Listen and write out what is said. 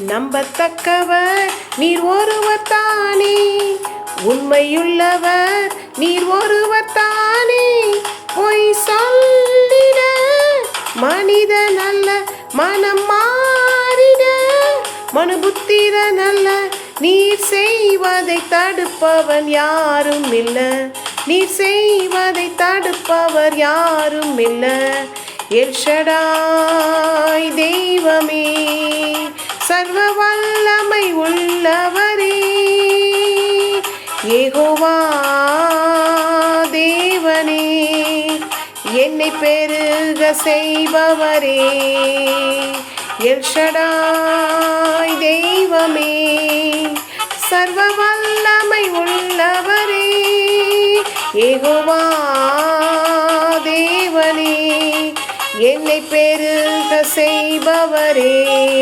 நம்பத்தக்கவர் நீர் ஒருவர் தானே. உண்மையுள்ளவர் நீர் ஒருவர் தானே. பொய் சொல்லிட மனித நல்ல மனம் மாறிட. மனுபுத்திரன் அல்ல நீர் செய்வதை தடுப்பவன் யாரும் இல்ல. நீர் செய்வதை தடுப்பவர் யாரும் இல்ல. எல்ஷடாய் சர்வ வல்லமை உள்ளவரே. ஏகோவா தேவனே என்னை பெருக செய்பவரே. எல்ஷடாய் தெய்வமே சர்வ வல்லமை உள்ளவரே. ஏகோவா தேவனே என்னை பெருக செய்பவரே.